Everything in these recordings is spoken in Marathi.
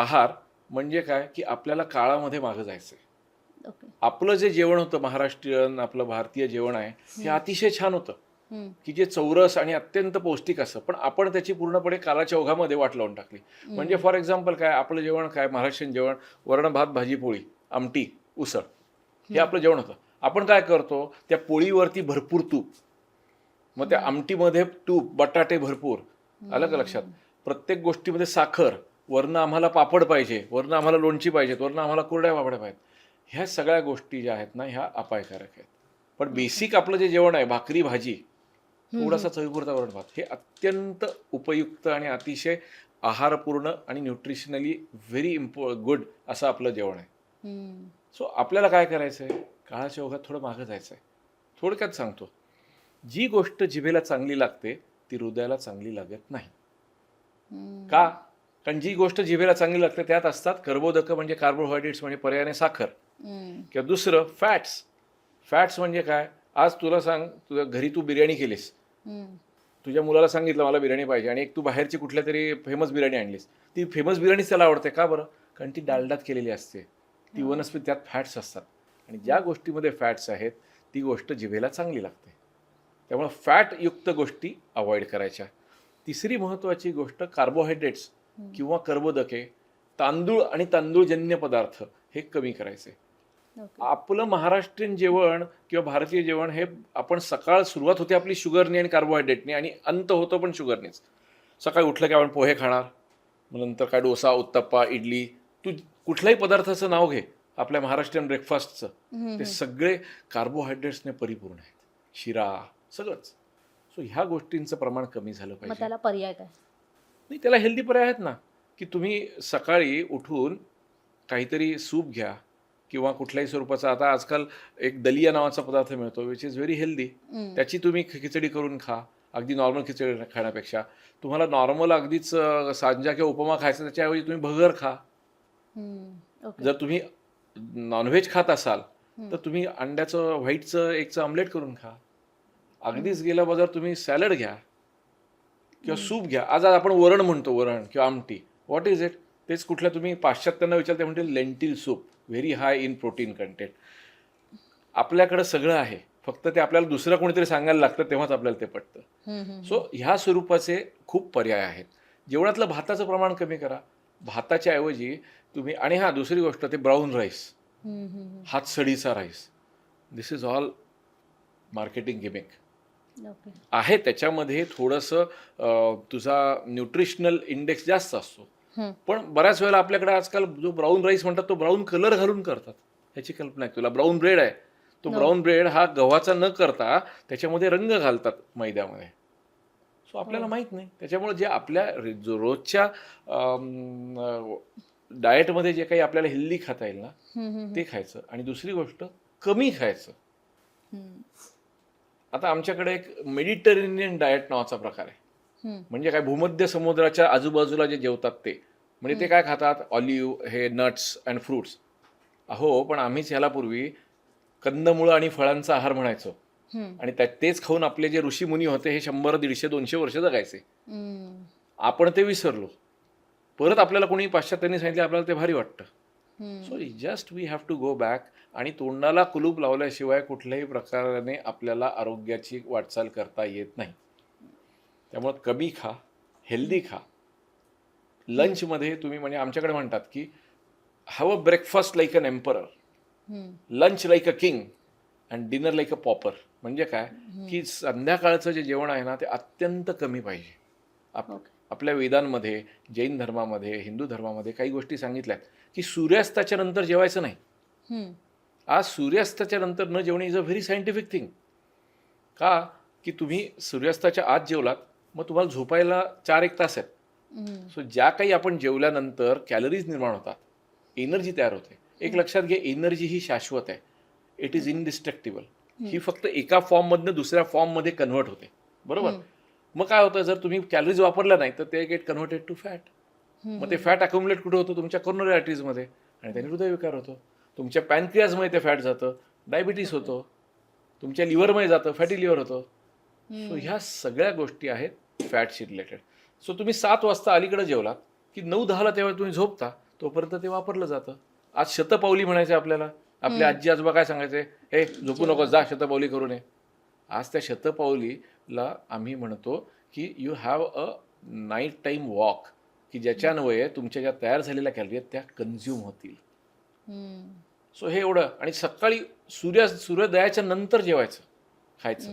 आहार म्हणजे काय? की आपल्याला काळामध्ये मागं जायचंय. आपलं जे जेवण होतं महाराष्ट्रीयन आपलं भारतीय जेवण आहे हे अतिशय छान होतं. की जे चौरस आणि अत्यंत पौष्टिक असं पण आपण त्याची पूर्णपणे कालाच्या ओघामध्ये वाट लावून टाकली. म्हणजे फॉर एक्झाम्पल काय आपलं जेवण काय महाराष्ट्रीयन जेवण वरण भात भाजी पोळी आमटी उसळ हे आपलं जेवण होतं. आपण काय करतो त्या पोळीवरती भरपूर तूप. मग त्या आमटीमध्ये तूप बटाटे भरपूर. आलं का लक्षात? प्रत्येक गोष्टीमध्ये साखर वरनं आम्हाला पापड पाहिजे वरनं आम्हाला लोणची पाहिजेत वरनं आम्हाला कुरड्या पापड्या पाहिजेत ह्या सगळ्या गोष्टी ज्या आहेत ना ह्या अपायकारक आहेत. पण बेसिक आपलं जे जेवण आहे भाकरी भाजी थोडासा चवीपुरता वरण भात हे अत्यंत उपयुक्त आणि अतिशय आहारपूर्ण आणि न्यूट्रिशनली व्हेरी इम्पॉ गुड असं आपलं जेवण आहे. सो आपल्याला काय करायचं आहे काळाच्या ओघात थोडं मागं जायचं आहे थोडक्यात सांगतो. जी गोष्ट जिभेला चांगली लागते ती हृदयाला चांगली लागत नाही. का? कारण जी गोष्ट जिभेला चांगली लागते त्यात असतात कर्बोदक म्हणजे कार्बोहायड्रेट्स म्हणजे पर्यायाने साखर. किंवा दुसरं फॅट्स फॅट्स म्हणजे काय? आज तुला सांग तुझ्या घरी तू बिर्याणी केलीस. तुझ्या मुलाला सांगितलं मला बिर्याणी पाहिजे. आणि एक तू बाहेरची कुठल्या तरी फेमस बिर्याणी आणलीस. ती फेमस बिर्याणीच त्याला आवडते. का बरं? कारण ती डालडात केलेली असते. ती वनस्पती त्यात फॅट्स असतात. आणि ज्या गोष्टीमध्ये फॅट्स आहेत ती गोष्ट जिभेला चांगली लागते. त्यामुळे फॅटयुक्त गोष्टी अवॉइड करायच्या. तिसरी महत्त्वाची गोष्ट कार्बोहायड्रेट्स किंवा कर्बोदके तांदूळ आणि तांदूळजन्य पदार्थ हे कमी करायचे. आपलं महाराष्ट्रीयन जेवण किंवा भारतीय जेवण हे आपण सकाळ सुरुवात होते आपली शुगरने आणि कार्बोहायड्रेटने आणि अंत होतो पण शुगरनेच सकाळी उठलं की आपण पोहे खाणार मग नंतर काय डोसा उत्तप्पा इडली तू कुठल्याही पदार्थाचं नाव घे आपल्या महाराष्ट्रीयन ब्रेकफास्टचं. ते सगळे कार्बोहायड्रेट्सने परिपूर्ण आहेत. शिरा सगळंच. सो ह्या गोष्टींचं प्रमाण कमी झालं पाहिजे. त्याला पर्याय काय? नाही त्याला हेल्दी पर्याय आहेत ना की तुम्ही सकाळी उठून काहीतरी सूप घ्या किंवा कुठल्याही स्वरूपाचा. आता आजकाल एक दलिया नावाचा पदार्थ मिळतो विच इज व्हेरी हेल्दी. त्याची तुम्ही खिचडी करून खा अगदी नॉर्मल खिचडी खाण्यापेक्षा. तुम्हाला नॉर्मल अगदीच सांजा किंवा उपमा खायचा त्याच्याऐवजी तुम्ही भगर खा. जर तुम्ही नॉनव्हेज खात असाल. तर तुम्ही अंड्याचं व्हाईटचं एकचं ऑमलेट करून खा. अगदीच गेल्या बाजार तुम्ही सॅलड घ्या किंवा सूप घ्या. आज आपण वरण म्हणतो वरण किंवा आमटी. व्हॉट इज इट तेच कुठल्या तुम्ही पाश्चात्यांना विचारते म्हणते lentil soup very high in protein content आपल्याकडं सगळं आहे. फक्त ते आपल्याला दुसरं कोणीतरी सांगायला लागतं तेव्हाच आपल्याला ते पटतं. सो ह्या स्वरूपाचे खूप पर्याय आहेत. जेवणातलं भाताचं प्रमाण कमी करा. भाताच्या ऐवजी तुम्ही आणि हा दुसरी गोष्ट ते brown rice. हातसडीचा rice this is all marketing gimmick. आहे त्याच्यामध्ये थोडंसं तुझा न्यूट्रिशनल इंडेक्स जास्त असतो. पण बऱ्याच वेळेला आपल्याकडे आजकाल जो ब्राऊन राईस म्हणतात तो ब्राऊन कलर घालून करतात ह्याची कल्पना आहे तुला ब्राऊन ब्रेड आहे तो हो. ब्राऊन ब्रेड हा गव्हाचा न करता त्याच्यामध्ये रंग घालतात मैद्यामध्ये सो आपल्याला हो. माहीत नाही त्याच्यामुळे जे आपल्या रोजच्या डाएटमध्ये जे काही आपल्याला हेल्दी खाता येईल ना. ते खायचं आणि दुसरी गोष्ट कमी खायचं. आता आमच्याकडे एक मेडिटेरेनियन डाएट नावाचा प्रकार आहे. म्हणजे काय भूमध्य समुद्राच्या आजूबाजूला जे जेवतात ते म्हणजे ते काय खातात ऑलिव्ह हे नट्स अँड फ्रुट्स अहो पण आम्हीच ह्याला पूर्वी कंदमुळं आणि फळांचा आहार म्हणायचो. आणि तेच खाऊन आपले जे ऋषी मुनी होते हे शंभर दीडशे दोनशे वर्ष जगायचे. आपण ते विसरलो परत आपल्याला कोणी पाश्चात्यांनी सांगितलं आपल्याला ते भारी वाटतं. So just we have to go back आणि तोंडाला कुलूप लावल्याशिवाय कुठल्याही प्रकाराने आपल्याला आरोग्याची वाटचाल करता येत नाही. त्यामुळे कमी खा हेल्दी खा. लंचमध्ये तुम्ही म्हणजे आमच्याकडे म्हणतात की have a breakfast like an emperor. Lunch like a king and dinner like a pauper म्हणजे काय? की संध्याकाळचं जे जेवण आहे ना ते अत्यंत कमी पाहिजे. आप ओके. आपल्या वेदांमध्ये जैन धर्मामध्ये हिंदू धर्मामध्ये काही गोष्टी सांगितल्यात की सूर्यास्ताच्या नंतर जेवायचं नाही. आज सूर्यास्ताच्या नंतर न जेवणे is a very scientific thing का? की तुम्ही सूर्यास्ताच्या आत जेवलात मग तुम्हाला झोपायला चार एक तास आहेत. सो ज्या काही आपण जेवल्यानंतर कॅलरीज निर्माण होतात एनर्जी तयार होते. एक लक्षात घे एनर्जी ही शाश्वत आहे. इट इज इनडिस्ट्रक्टिबल ही फक्त एका फॉर्ममधनं दुसऱ्या फॉर्ममध्ये कन्व्हर्ट होते. बरोबर. मग काय होतं जर तुम्ही कॅलरीज वापरल्या नाही तर ते गेट कन्व्हर्टेड टू फॅट मग ते फॅट अक्युमुलेट कुठे होतं? तुमच्या कोरोनरी आर्टरीजमध्ये आणि त्याने हृदयविकार होतो. तुमच्या पॅनक्रियाजमध्ये ते फॅट जातं डायबिटीस होतो. तुमच्या लिव्हरमध्ये जातं फॅटी लिव्हर होतं. सो ह्या सगळ्या गोष्टी आहेत फॅटशी रिलेटेड सो तुम्ही सात वाजता अलीकडे जेवलात की नऊ दहाला तेव्हा तुम्ही झोपता तोपर्यंत ते वापरलं जातं. आज शतपावली म्हणायचं आपल्याला. आपल्या आजी आजोबा काय सांगायचे? हे झोपू नको जा शतपावली करून ये. आज त्या शतपावलीला आम्ही म्हणतो की you have a night time walk की ज्याच्यान्वये तुमच्या ज्या तयार झालेल्या कॅलरी आहेत त्या कन्झ्युम होतील. सो हे एवढं. आणि सकाळी सूर्य सूर्योदयाच्या नंतर जेवायचं खायचं.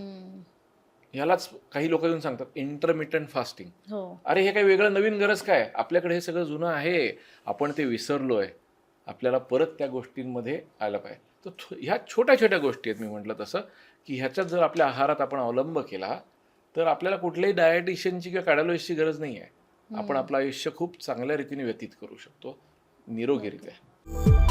ह्यालाच काही लोक येऊन सांगतात इंटरमिटंट फास्टिंग हो. अरे हे काही वेगळं नवीन गरज काय? आपल्याकडे हे सगळं जुनं आहे. आपण ते विसरलोय. आपल्याला परत त्या गोष्टींमध्ये आलं पाहिजे. तर ह्या छोट्या छोट्या गोष्टी आहेत मी म्हटलं तसं. की ह्याच्यात जर आपल्या आहारात आपण अवलंब केला तर आपल्याला कुठल्याही डायटिशियनची किंवा कॅडॉलॉजिस्टची गरज नाही आहे आपण आपलं आयुष्य खूप चांगल्या रीतीने व्यतीत करू शकतो. निरोगीरित्या